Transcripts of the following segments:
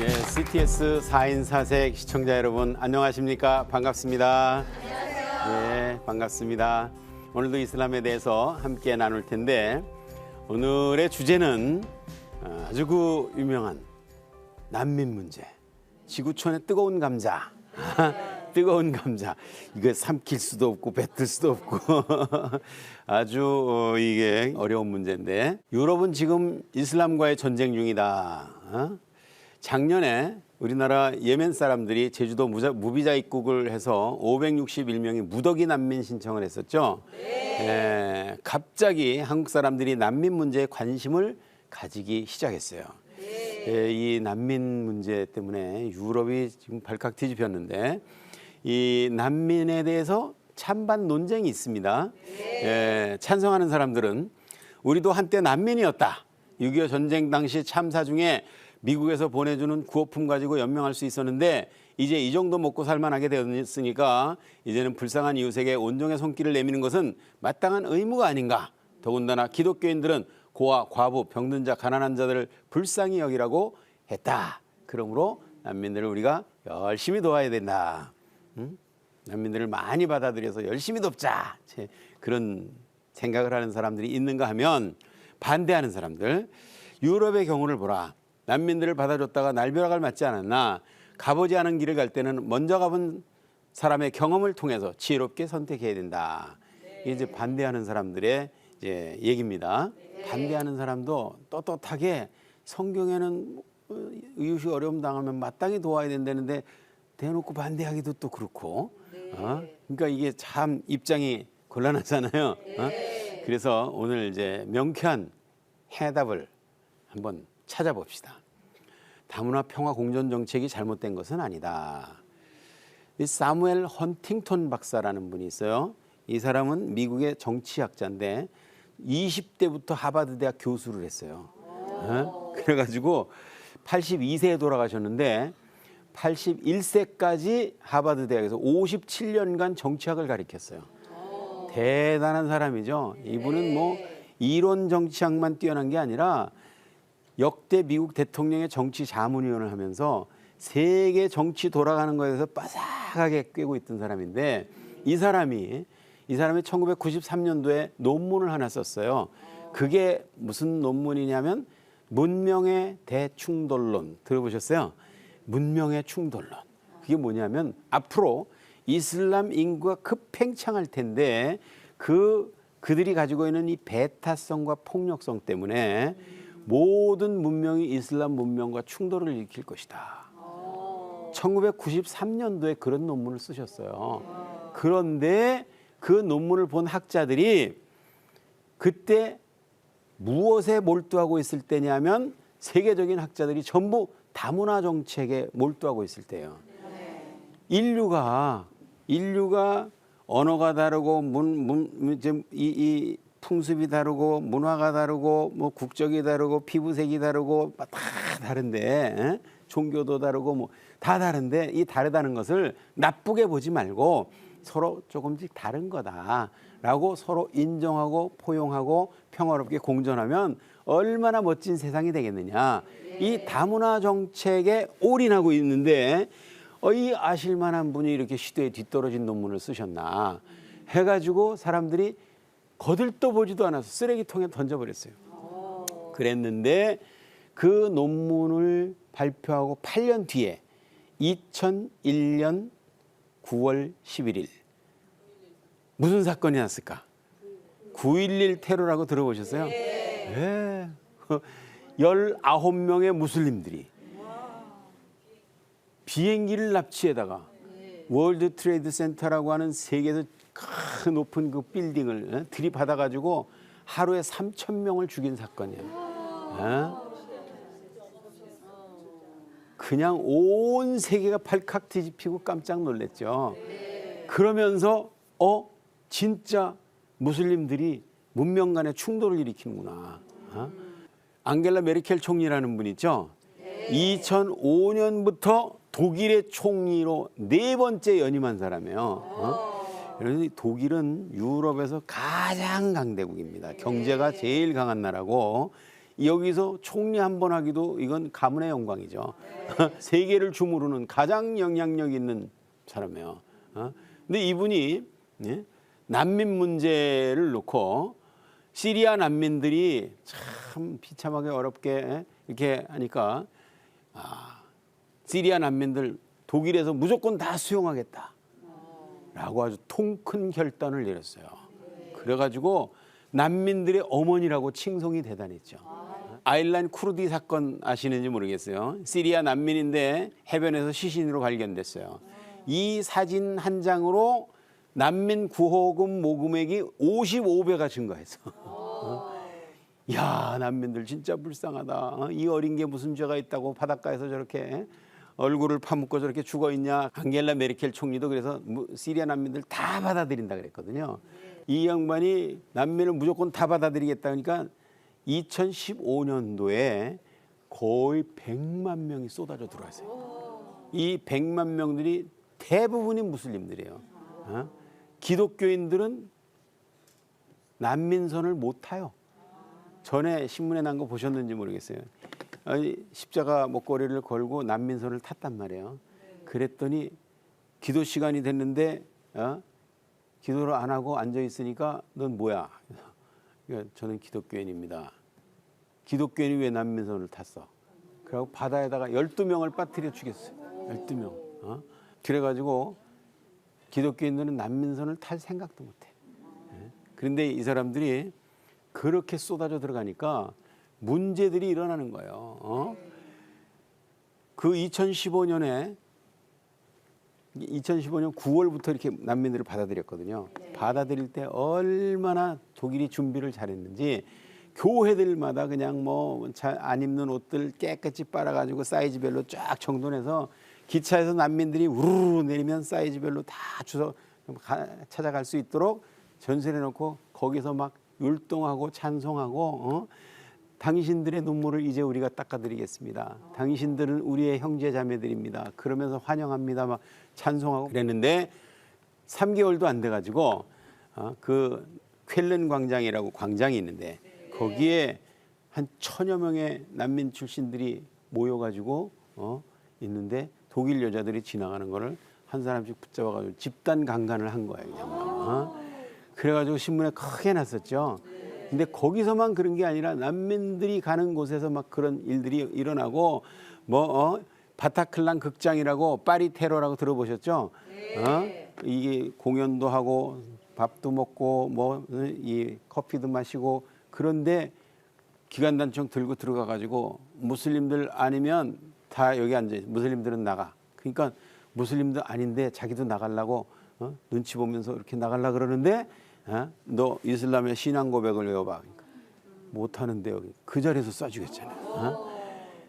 예, CTS 4인 4색 시청자 여러분 안녕하십니까? 반갑습니다. 예, 반갑습니다. 오늘도 이슬람에 대해서 함께 나눌 텐데 오늘의 주제는 어, 아주 그 유명한 난민 문제. 지구촌의 뜨거운 감자. 뜨거운 감자. 이거 삼킬 수도 없고 뱉을 수도 없고 아주 어, 이게 어려운 문제인데 유럽은 지금 이슬람과의 전쟁 중이다. 어? 작년에 우리나라 예멘 사람들이 제주도 무비자 입국을 해서 561명이 무더기 난민 신청을 했었죠. 예, 갑자기 한국 사람들이 난민 문제에 관심을 가지기 시작했어요. 예, 이 난민 문제 때문에 유럽이 지금 발칵 뒤집혔는데 이 난민에 대해서 찬반 논쟁이 있습니다. 예, 찬성하는 사람들은 우리도 한때 난민이었다. 6.25 전쟁 당시 참사 중에 미국에서 보내주는 구호품 가지고 연명할 수 있었는데 이제 이 정도 먹고 살만하게 되었으니까 이제는 불쌍한 이웃에게 온종의 손길을 내미는 것은 마땅한 의무가 아닌가. 더군다나 기독교인들은 고아, 과부, 병든 자, 가난한 자들을 불쌍히 여기라고 했다. 그러므로 난민들을 우리가 열심히 도와야 된다. 응? 난민들을 많이 받아들여서 열심히 돕자. 제 그런 생각을 하는 사람들이 있는가 하면 반대하는 사람들. 유럽의 경우를 보라. 난민들을 받아줬다가 날벼락을 맞지 않았나. 가보지 않은 길을 갈 때는 먼저 가본 사람의 경험을 통해서 지혜롭게 선택해야 된다. 이게 이제 반대하는 사람들의 이제 얘기입니다. 반대하는 사람도 떳떳하게 성경에는 어, 이웃이 어려움 당하면 마땅히 도와야 된다는데 대놓고 반대하기도 또 그렇고. 어? 그러니까 이게 참 입장이 곤란하잖아요. 어? 그래서 오늘 이제 명쾌한 해답을 한번 찾아봅시다. 다문화 평화 공존 정책이 잘못된 것은 아니다. 이 사무엘 헌팅턴 박사라는 분이 있어요. 이 사람은 미국의 정치학자인데 20대부터 하버드 대학 교수를 했어요. 어? 그래가지고 82세에 돌아가셨는데 81세까지 하버드 대학에서 57년간 정치학을 가르쳤어요. 대단한 사람이죠. 이분은 뭐 이론 정치학만 뛰어난 게 아니라 역대 미국 대통령의 정치 자문위원을 하면서 세계 정치 돌아가는 거에 대해서 빠삭하게 꿰고 있던 사람인데 이 사람이 이 사람이 1993년도에 논문을 하나 썼어요. 그게 무슨 논문이냐면 문명의 대충돌론 들어보셨어요? 문명의 충돌론. 그게 뭐냐면 앞으로 이슬람 인구가 급팽창할 텐데 그 그들이 가지고 있는 이 배타성과 폭력성 때문에 모든 문명이 이슬람 문명과 충돌을 일으킬 것이다. 1993년도에 그런 논문을 쓰셨어요. 그런데 그 논문을 본 학자들이 그때 무엇에 몰두하고 있을 때냐면 세계적인 학자들이 전부 다문화 정책에 몰두하고 있을 때예요. 인류가 인류가 언어가 다르고 문, 문, 이, 이 풍습이 다르고 문화가 다르고 뭐 국적이 다르고 피부색이 다르고 다 다른데 에? 종교도 다르고 뭐 다 다른데 이 다르다는 것을 나쁘게 보지 말고 서로 조금씩 다른 거다라고 서로 인정하고 포용하고 평화롭게 공존하면 얼마나 멋진 세상이 되겠느냐. 이 다문화 정책에 올인하고 있는데 어, 이 아실만한 분이 이렇게 시대에 뒤떨어진 논문을 쓰셨나 해가지고 사람들이 거들떠 보지도 않아서 쓰레기통에 던져버렸어요. 그랬는데 그 논문을 발표하고 8년 뒤에 2001년 9월 11일 무슨 사건이 났을까? 9.11 테러라고 들어보셨어요? 네. 19명의 무슬림들이 비행기를 납치해다가 월드 트레이드 센터라고 하는 세계에서 큰 높은 그 빌딩을 어? 들이받아 가지고 하루에 3천 명을 죽인 사건이에요. 어? 그냥 온 세계가 발칵 뒤집히고 깜짝 놀랐죠. 그러면서 어 진짜 무슬림들이 문명 간의 충돌을 일으키는구나. 어? 앙겔라 메르켈 총리라는 분 있죠. 2005년부터 독일의 총리로 네 번째 연임한 사람이에요. 어? 그래서 독일은 유럽에서 가장 강대국입니다. 경제가 제일 강한 나라고 여기서 총리 한 번 하기도 이건 가문의 영광이죠. 세계를 주무르는 가장 영향력 있는 사람이에요. 어? 근데 이분이 예? 난민 문제를 놓고 시리아 난민들이 참 비참하게 어렵게 예? 이렇게 하니까 아, 시리아 난민들 독일에서 무조건 다 수용하겠다. 라고 아주 통 큰 결단을 내렸어요. 그래가지고 난민들의 어머니라고 칭송이 대단했죠. 아일란 쿠르디 사건 아시는지 모르겠어요. 시리아 난민인데 해변에서 시신으로 발견됐어요. 이 사진 한 장으로 난민 구호금 모금액이 55배가 증가했어. 야 난민들 진짜 불쌍하다. 어? 이 어린 게 무슨 죄가 있다고 바닷가에서 저렇게 얼굴을 파묻고 저렇게 죽어 있냐. 안겔라 메르켈 총리도 그래서 무- 시리아 난민들 다 받아들인다 그랬거든요. 이 양반이 난민을 무조건 다 받아들이겠다 그러니까 2015년도에 거의 100만 명이 쏟아져 들어왔어요. 이 100만 명들이 대부분이 무슬림들이에요. 어? 기독교인들은 난민선을 못 타요. 전에 신문에 난 거 보셨는지 모르겠어요. 십자가 목걸이를 걸고 난민선을 탔단 말이에요. 그랬더니 기도 시간이 됐는데 어? 기도를 안 하고 앉아 있으니까 넌 뭐야? 그러니까 저는 기독교인입니다. 기독교인이 왜 난민선을 탔어? 그리고 바다에다가 12명을 빠뜨려 죽였어요. 12명. 어? 그래가지고 기독교인들은 난민선을 탈 생각도 못해. 예? 그런데 이 사람들이 그렇게 쏟아져 들어가니까 문제들이 일어나는 거예요. 어? 그 2015년에 2015년 9월부터 이렇게 난민들을 받아들였거든요. 받아들일 때 얼마나 독일이 준비를 잘했는지 교회들마다 그냥 뭐 안 입는 옷들 깨끗이 빨아가지고 사이즈별로 쫙 정돈해서 기차에서 난민들이 우르르 내리면 사이즈별로 다 가- 찾아갈 수 있도록 전세해 놓고 거기서 막 율동하고 찬송하고 어? 당신들의 눈물을 이제 우리가 닦아드리겠습니다. 당신들은 우리의 형제 자매들입니다. 그러면서 환영합니다. 막 찬송하고 그랬는데 3개월도 안 돼가지고 어, 그 쾰른 광장이라고 광장이 있는데 거기에 한 천여 명의 난민 출신들이 모여가지고 어, 있는데 독일 여자들이 지나가는 거를 한 사람씩 붙잡아가지고 집단 강간을 한 거예요. 어? 그래가지고 신문에 크게 났었죠. 근데 거기서만 그런 게 아니라 난민들이 가는 곳에서 막 그런 일들이 일어나고 뭐 어? 바타클란 극장이라고 파리 테러라고 들어보셨죠? 어? 이게 공연도 하고 밥도 먹고 뭐 이 커피도 마시고 그런데 기관단총 들고 들어가 가지고 무슬림들 아니면 다 여기 앉아 있어. 무슬림들은 나가. 그러니까 무슬림도 아닌데 자기도 나가려고 어? 눈치 보면서 이렇게 나가려 그러는데 어? 너 이슬람의 신앙 고백을 외워봐. 그러니까 못 하는데 여기 그 자리에서 쏴주겠잖아요. 어?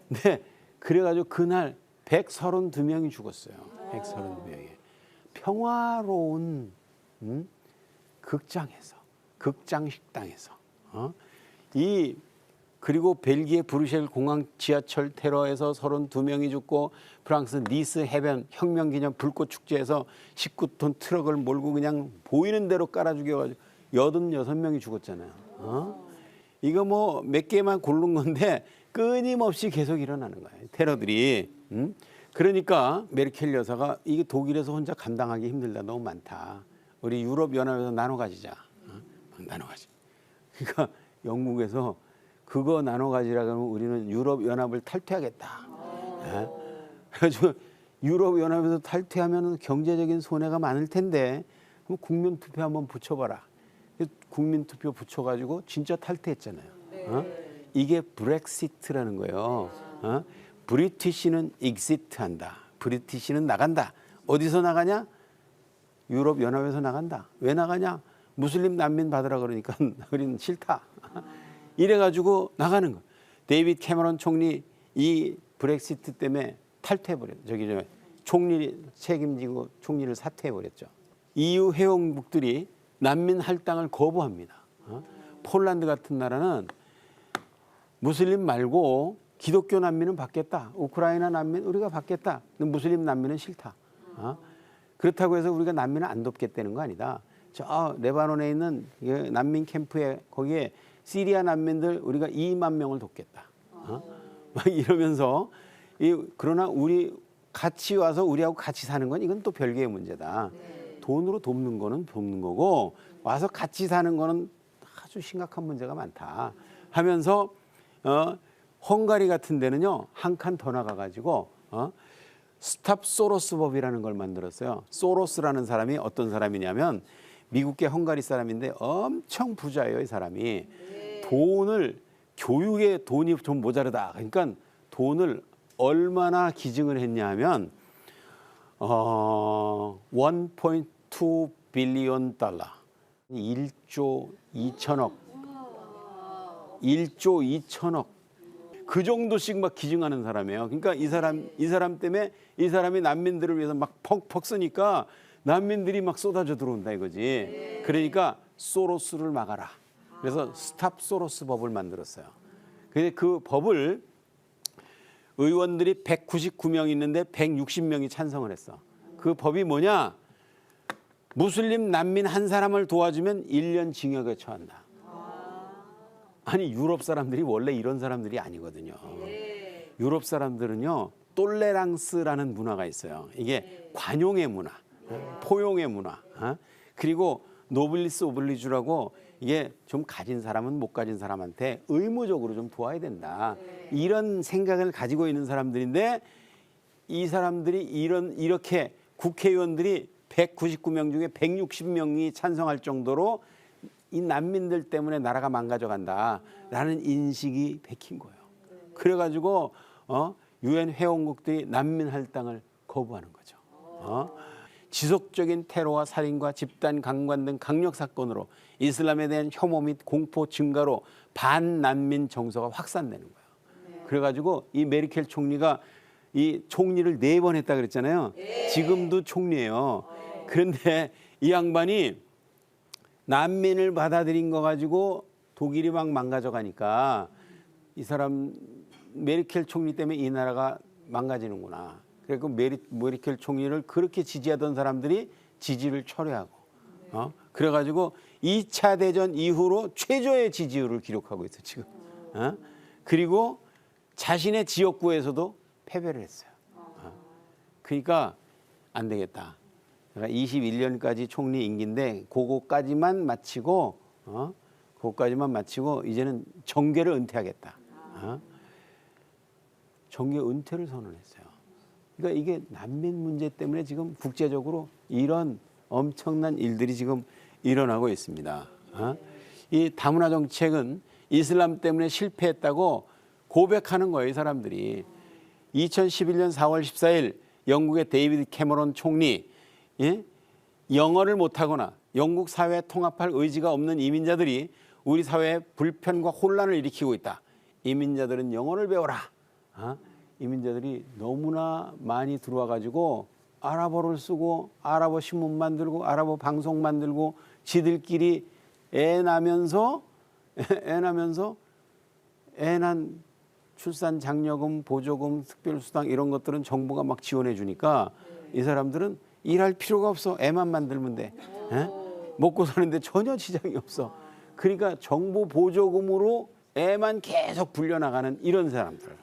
네, 그래가지고 그날 132명이 죽었어요. 132명이 평화로운 음? 극장에서 극장 식당에서 어? 이 그리고 벨기에 브루셀 공항 지하철 테러에서 32명이 죽고 프랑스 니스 해변 혁명 기념 불꽃 축제에서 19톤 트럭을 몰고 그냥 보이는 대로 깔아 죽여가지고 86명이 죽었잖아요. 어? 이거 뭐 몇 개만 고른 건데 끊임없이 계속 일어나는 거예요. 테러들이. 음? 그러니까 메르켈 여사가 이게 독일에서 혼자 감당하기 힘들다. 너무 많다. 우리 유럽 연합에서 나눠 가지자. 어? 막 나눠 가지. 그러니까 영국에서 그거 나눠 가지라 그러면 우리는 유럽 연합을 탈퇴하겠다. 예? 그래가지고 유럽 연합에서 탈퇴하면 경제적인 손해가 많을 텐데 그럼 국민 투표 한번 붙여봐라. 그래서 국민 투표 붙여가지고 진짜 탈퇴했잖아요. 어? 이게 브렉시트라는 거예요. 어? 브리티시는 익시트한다. 브리티시는 나간다. 어디서 나가냐? 유럽 연합에서 나간다. 왜 나가냐? 무슬림 난민 받으라 그러니까 우리는 싫다. 이래가지고 나가는 거. 데이빗 캐머런 총리 이 브렉시트 때문에 탈퇴해버렸. 저기 저 총리 책임지고 총리를 사퇴해버렸죠. EU 회원국들이 난민 할당을 거부합니다. 어? 폴란드 같은 나라는 무슬림 말고 기독교 난민은 받겠다. 우크라이나 난민 우리가 받겠다. 무슬림 난민은 싫다. 어? 그렇다고 해서 우리가 난민을 안 돕겠다는 거 아니다. 저 레바논에 있는 그 난민 캠프에 거기에 시리아 난민들 우리가 2만 명을 돕겠다. 어? 막 이러면서 이 그러나 우리 같이 와서 우리하고 같이 사는 건 이건 또 별개의 문제다. 돈으로 돕는 거는 돕는 거고 와서 같이 사는 거는 아주 심각한 문제가 많다. 하면서 어 헝가리 같은 데는요 한 칸 더 나가 가지고 어 스탑 소로스 법이라는 걸 만들었어요. 소로스라는 사람이 어떤 사람이냐면 미국계 헝가리 사람인데 엄청 부자예요, 이 사람이. 돈을 교육에 돈이 좀 모자르다. 그러니까 돈을 얼마나 기증을 했냐 하면 어, 1.2 빌리언 달러. 1조 2천억. 1조 2천억. 그 정도씩 막 기증하는 사람이에요. 그러니까 이 사람 이 사람 때문에 이 사람이 난민들을 위해서 막 퍽퍽 쓰니까 난민들이 막 쏟아져 들어온다 이거지. 그러니까 소로스를 막아라. 그래서 스탑 소로스 법을 만들었어요. 근데 그 법을 의원들이 199명 있는데 160명이 찬성을 했어. 그 법이 뭐냐? 무슬림 난민 한 사람을 도와주면 1년 징역에 처한다. 아니 유럽 사람들이 원래 이런 사람들이 아니거든요. 유럽 사람들은요 똘레랑스라는 문화가 있어요. 이게 관용의 문화, 포용의 문화, 어? 그리고 노블리스 오블리주라고 이게 좀 가진 사람은 못 가진 사람한테 의무적으로 좀 도와야 된다. 이런 생각을 가지고 있는 사람들인데 이 사람들이 이런 이렇게 국회의원들이 199명 중에 160명이 찬성할 정도로 이 난민들 때문에 나라가 망가져 간다라는 인식이 백힌 거예요. 그래가지고 어 유엔 회원국들이 난민 할당을 거부하는 거죠. 어? 지속적인 테러와 살인과 집단 강간 등 강력 사건으로 이슬람에 대한 혐오 및 공포 증가로 반난민 정서가 확산되는 거예요. 그래가지고 이 메르켈 총리가 이 총리를 네 번 했다 그랬잖아요. 지금도 총리예요. 그런데 이 양반이 난민을 받아들인 거 가지고 독일이 막 망가져 가니까 이 사람 메르켈 총리 때문에 이 나라가 망가지는구나. 그래서 메리, 메르켈 총리를 그렇게 지지하던 사람들이 지지를 철회하고, 어? 그래가지고 2차 대전 이후로 최저의 지지율을 기록하고 있어 지금. 어? 그리고 자신의 지역구에서도 패배를 했어요. 어? 그러니까 안 되겠다. 제가 21년까지 총리 임기인데 그거까지만 마치고 어? 그거까지만 마치고 이제는 정계를 은퇴하겠다. 어? 정계 은퇴를 선언했어요. 그러니까 이게 난민 문제 때문에 지금 국제적으로 이런 엄청난 일들이 지금 일어나고 있습니다. 어? 이 다문화 정책은 이슬람 때문에 실패했다고 고백하는 거예요, 이 사람들이. 2011년 4월 14일 영국의 데이비드 캐머런 총리 예? 영어를 못하거나 영국 사회에 통합할 의지가 없는 이민자들이 우리 사회에 불편과 혼란을 일으키고 있다. 이민자들은 영어를 배워라. 어? 이민자들이 너무나 많이 들어와 가지고 아랍어를 쓰고 아랍어 신문 만들고 아랍어 방송 만들고 지들끼리 애 나면서 애 나면서 애 난 출산 장려금 보조금 특별수당 이런 것들은 정부가 막 지원해 주니까 이 사람들은 일할 필요가 없어. 애만 만들면 돼. 에? 먹고 사는데 전혀 지장이 없어. 그러니까 정부 보조금으로 애만 계속 불려나가는 이런 사람들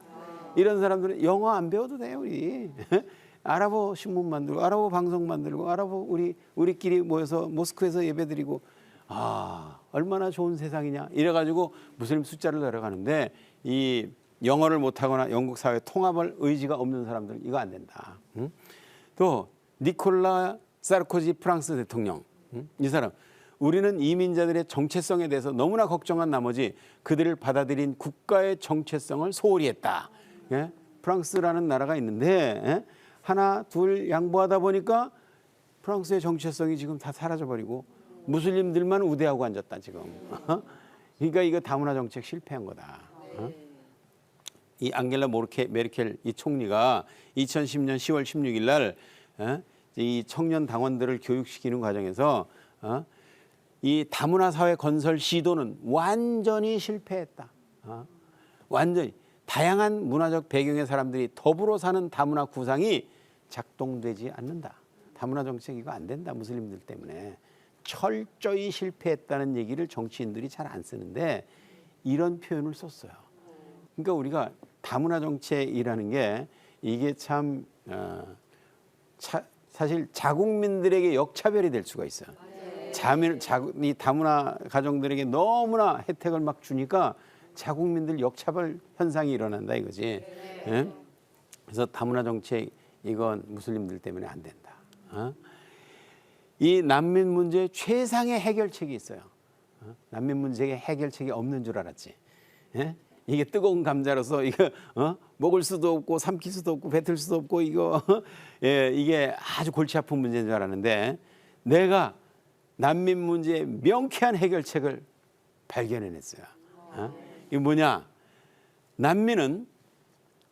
이런 사람들은 영어 안 배워도 돼요 우리 아랍어 신문 만들고 아랍어 방송 만들고 아랍어 우리 우리끼리 모여서 모스크에서 예배 드리고 아 얼마나 좋은 세상이냐 이래가지고 무슬림 숫자를 내려가는데 이 영어를 못하거나 영국 사회 통합을 의지가 없는 사람들은 이거 안 된다. 응? 또 니콜라 사르코지 프랑스 대통령 응? 이 사람 우리는 이민자들의 정체성에 대해서 너무나 걱정한 나머지 그들을 받아들인 국가의 정체성을 소홀히 했다. 예? 프랑스라는 나라가 있는데 예? 하나 둘 양보하다 보니까 프랑스의 정체성이 지금 다 사라져버리고 무슬림들만 우대하고 앉았다 지금. 그러니까 이거 다문화 정책 실패한 거다. 어? 이 앙겔라 모르케 메르켈 이 총리가 2010년 10월 16일 날 어? 이 청년 당원들을 교육시키는 과정에서 어? 이 다문화 사회 건설 시도는 완전히 실패했다. 어? 완전히 다양한 문화적 배경의 사람들이 더불어 사는 다문화 구상이 작동되지 않는다. 다문화 정책 이거 안 된다. 무슬림들 때문에 철저히 실패했다는 얘기를 정치인들이 잘 안 쓰는데 이런 표현을 썼어요. 그러니까 우리가 다문화 정책이라는 게 이게 참 어, 차, 사실 자국민들에게 역차별이 될 수가 있어요. 자민, 자, 이 다문화 가정들에게 너무나 혜택을 막 주니까 자국민들 역차별 현상이 일어난다 이거지. 예? 그래서 다문화 정책 이건 무슬림들 때문에 안 된다. 어? 이 난민 문제 최상의 해결책이 있어요. 어? 난민 문제의 해결책이 없는 줄 알았지. 예? 이게 뜨거운 감자로서 이거 어? 먹을 수도 없고 삼킬 수도 없고 뱉을 수도 없고 이거 예, 이게 아주 골치 아픈 문제인 줄 알았는데 내가 난민 문제의 명쾌한 해결책을 발견해냈어요. 어? 이게 뭐냐? 난민은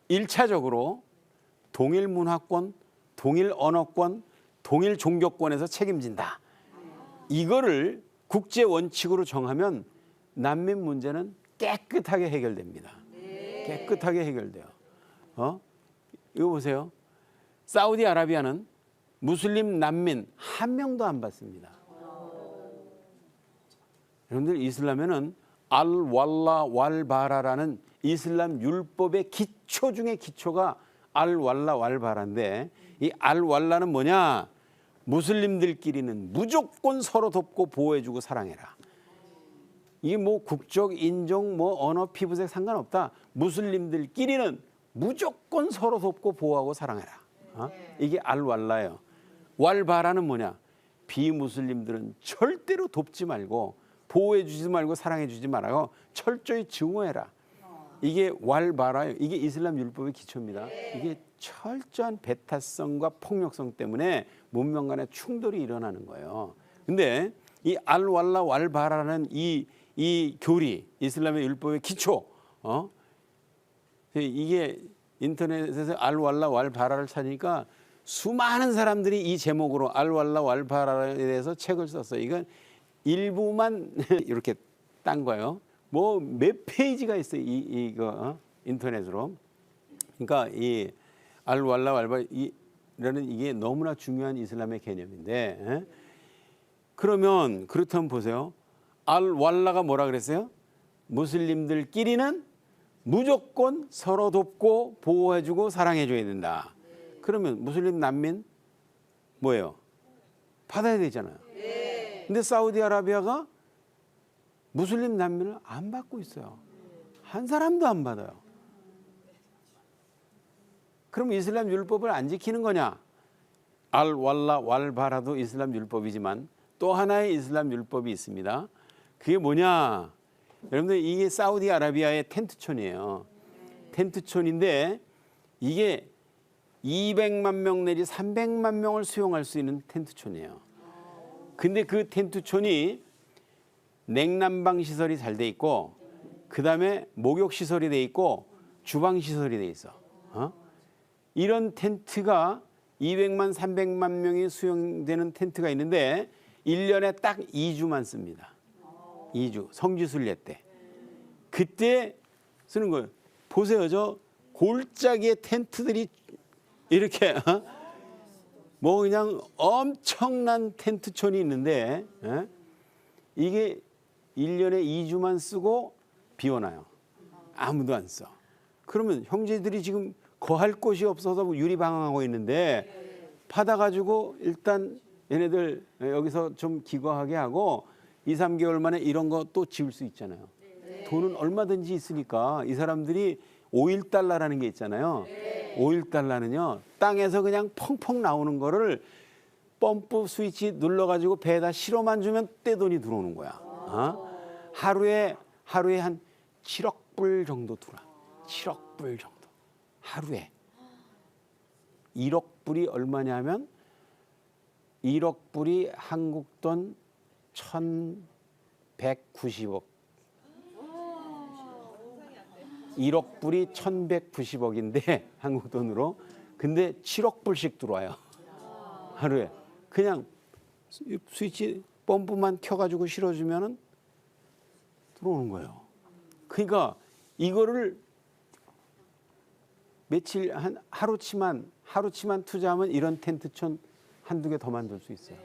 일차적으로 동일 문화권, 동일 언어권, 동일 종교권에서 책임진다. 이거를 국제 원칙으로 정하면 난민 문제는 깨끗하게 해결됩니다. 깨끗하게 해결돼요. 어? 이거 보세요. 사우디아라비아는 무슬림 난민 한 명도 안 받습니다. 여러분들 이슬람에는 알 왈라 왈바라라는 이슬람 율법의 기초 중에 기초가 알 왈라 왈바라인데 이 알 왈라는 뭐냐? 무슬림들끼리는 무조건 서로 돕고 보호해주고 사랑해라. 이게 뭐 국적, 인종, 뭐 언어, 피부색 상관없다. 무슬림들끼리는 무조건 서로 돕고 보호하고 사랑해라. 어? 이게 알 왈라예요. 왈바라는 뭐냐? 비무슬림들은 절대로 돕지 말고 보호해 주지 말고 사랑해 주지 말고 철저히 증오해라. 이게 왈바라요. 이게 이슬람 율법의 기초입니다. 이게 철저한 배타성과 폭력성 때문에 문명 간의 충돌이 일어나는 거예요. 근데 이 알왈라 왈바라는 이, 이 교리, 이슬람의 율법의 기초, 어? 이게 인터넷에서 알왈라 왈바라를 찾으니까 수많은 사람들이 이 제목으로 알왈라 왈바라에 대해서 책을 썼어요. 이건 일부만 이렇게 딴 거예요. 뭐 몇 페이지가 있어요. 이 이거 어? 인터넷으로. 그러니까 이 알왈라 왈바 이라는 이게 너무나 중요한 이슬람의 개념인데 에? 그러면 그렇다면 보세요. 알왈라가 뭐라 그랬어요? 무슬림들끼리는 무조건 서로 돕고 보호해주고 사랑해줘야 된다. 그러면 무슬림 난민 뭐예요? 받아야 되잖아요. 근데 사우디아라비아가 무슬림 난민을 안 받고 있어요. 한 사람도 안 받아요. 그럼 이슬람 율법을 안 지키는 거냐? 알 왈라 왈 바라도 이슬람 율법이지만 또 하나의 이슬람 율법이 있습니다. 그게 뭐냐? 여러분들 이게 사우디아라비아의 텐트촌이에요. 텐트촌인데 이게 200만 명 내지 300만 명을 수용할 수 있는 텐트촌이에요. 근데 그 텐트촌이 냉난방 시설이 잘 돼 있고 그다음에 목욕 시설이 돼 있고 주방 시설이 돼 있어. 어? 이런 텐트가 200만 300만 명이 수용되는 텐트가 있는데 1년에 딱 2주만 씁니다. 2주 성지순례 때. 그때 쓰는 거예요. 보세요. 저 골짜기의 텐트들이 이렇게 어? 뭐 그냥 엄청난 텐트촌이 있는데 예? 이게 1년에 2주만 쓰고 비워놔요. 아무도 안 써. 그러면 형제들이 지금 거할 곳이 없어서 뭐 유리방황하고 있는데 받아가지고 일단 얘네들 여기서 좀 기거하게 하고 2, 3개월 만에 이런 거 또 지을 수 있잖아요. 돈은 얼마든지 있으니까 이 사람들이 5일 달러라는 게 있잖아요. 5일 달러는요 땅에서 그냥 펑펑 나오는 거를 펌프 스위치 눌러가지고 배에다 실어만 주면 떼돈이 들어오는 거야. 어? 하루에 하루에 한 7억 불 정도 들어. 7억 불 정도 하루에. 1억 불이 얼마냐면 1억 불이 한국 돈 1,190억. 1억 불이 1,190억인데 한국 돈으로 근데 7억 불씩 들어와요. 하루에. 그냥 스- 스위치 펌프만 켜가지고 실어주면은 들어오는 거예요. 그러니까 이거를 며칠 한 하루치만 하루치만 투자하면 이런 텐트촌 한두 개 더 만들 수 있어요.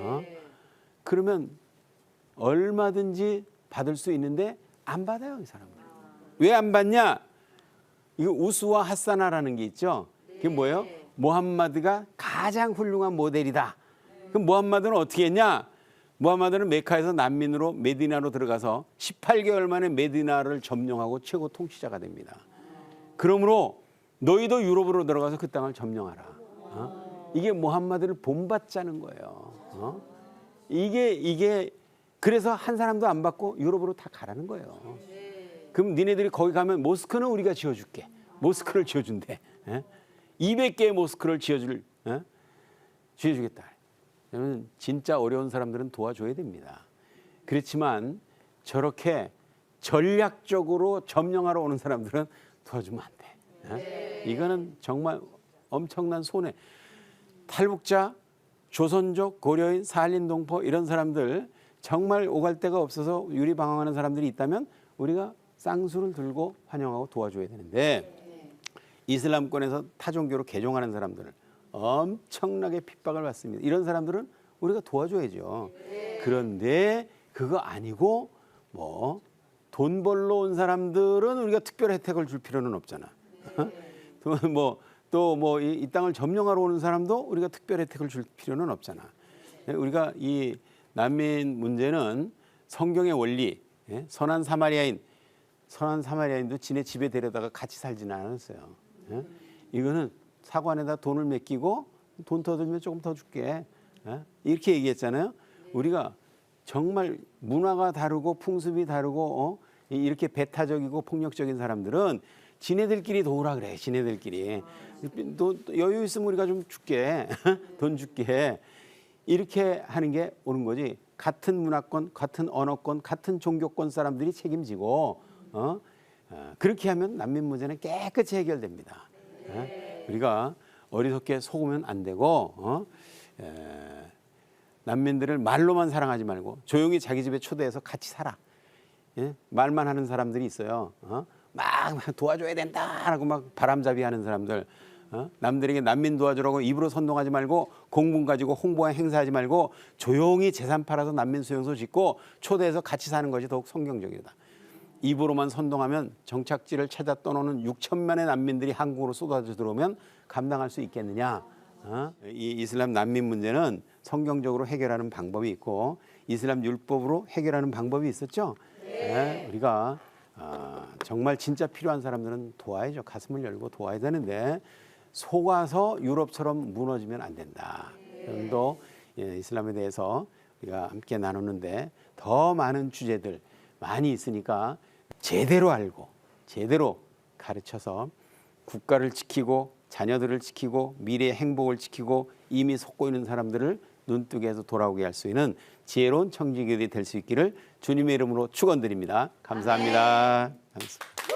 어? 그러면 얼마든지 받을 수 있는데 안 받아요, 이 사람들. 왜 안 받냐? 이거 우스와 하사나라는 게 있죠. 그게 뭐예요? 모함마드가 가장 훌륭한 모델이다. 그럼 모함마드는 어떻게 했냐? 모함마드는 메카에서 난민으로 메디나로 들어가서 18개월 만에 메디나를 점령하고 최고 통치자가 됩니다. 그러므로 너희도 유럽으로 들어가서 그 땅을 점령하라. 어? 이게 모함마드를 본받자는 거예요. 어? 이게 이게 그래서 한 사람도 안 받고 유럽으로 다 가라는 거예요. 그럼 니네들이 거기 가면 모스크는 우리가 지어줄게. 모스크를 지어준대. 예? 200개의 모스크를 지어줄, 예? 지어주겠다. 저는 진짜 어려운 사람들은 도와줘야 됩니다. 그렇지만 저렇게 전략적으로 점령하러 오는 사람들은 도와주면 안 돼. 예? 이거는 정말 엄청난 손해. 탈북자, 조선족, 고려인, 산림동포 이런 사람들 정말 오갈 데가 없어서 유리방황하는 사람들이 있다면 우리가 쌍수를 들고 환영하고 도와줘야 되는데 이슬람권에서 타종교로 개종하는 사람들을 엄청나게 핍박을 받습니다. 이런 사람들은 우리가 도와줘야죠. 그런데 그거 아니고 뭐 돈 벌러 온 사람들은 우리가 특별 혜택을 줄 필요는 없잖아. 뭐 또 뭐 이 땅을 점령하러 오는 사람도 우리가 특별 혜택을 줄 필요는 없잖아. 우리가 이 난민 문제는 성경의 원리, 예? 선한 사마리아인, 선한 사마리아인도 지네 집에 데려다가 같이 살지는 않았어요. 예? 이거는 사고 안에다 돈을 맡기고 돈 더 들면 조금 더 줄게. 예? 이렇게 얘기했잖아요. 우리가 정말 문화가 다르고 풍습이 다르고 어? 이- 이렇게 배타적이고 폭력적인 사람들은 지네들끼리 도우라 그래. 지네들끼리. 또 여유 있으면 우리가 좀 줄게. 돈 줄게. 이렇게 하는 게 옳은 거지. 같은 문화권, 같은 언어권, 같은 종교권 사람들이 책임지고 어? 어, 그렇게 하면 난민 문제는 깨끗이 해결됩니다. 예? 우리가 어리석게 속으면 안 되고 어? 에, 난민들을 말로만 사랑하지 말고 조용히 자기 집에 초대해서 같이 살아. 예? 말만 하는 사람들이 있어요. 어? 막 도와줘야 된다라고 막 바람잡이 하는 사람들. 어? 남들에게 난민 도와주라고 입으로 선동하지 말고 공분 가지고 홍보와 행사하지 말고 조용히 재산 팔아서 난민 수용소 짓고 초대해서 같이 사는 것이 더욱 성경적이다. 입으로만 선동하면 정착지를 찾아 떠나는 6천만의 난민들이 한국으로 쏟아져 들어오면 감당할 수 있겠느냐? 어? 이 이슬람 난민 문제는 성경적으로 해결하는 방법이 있고 이슬람 율법으로 해결하는 방법이 있었죠. 네, 우리가 아, 정말 진짜 필요한 사람들은 도와야죠. 가슴을 열고 도와야 되는데 속아서 유럽처럼 무너지면 안 된다. 또 예, 이슬람에 대해서 우리가 함께 나누는데 더 많은 주제들 많이 있으니까 제대로 알고 제대로 가르쳐서 국가를 지키고 자녀들을 지키고 미래의 행복을 지키고 이미 속고 있는 사람들을 눈뜨게 해서 돌아오게 할 수 있는 지혜로운 청지기들이 될 수 있기를 주님의 이름으로 축원드립니다. 감사합니다. 감사합니다.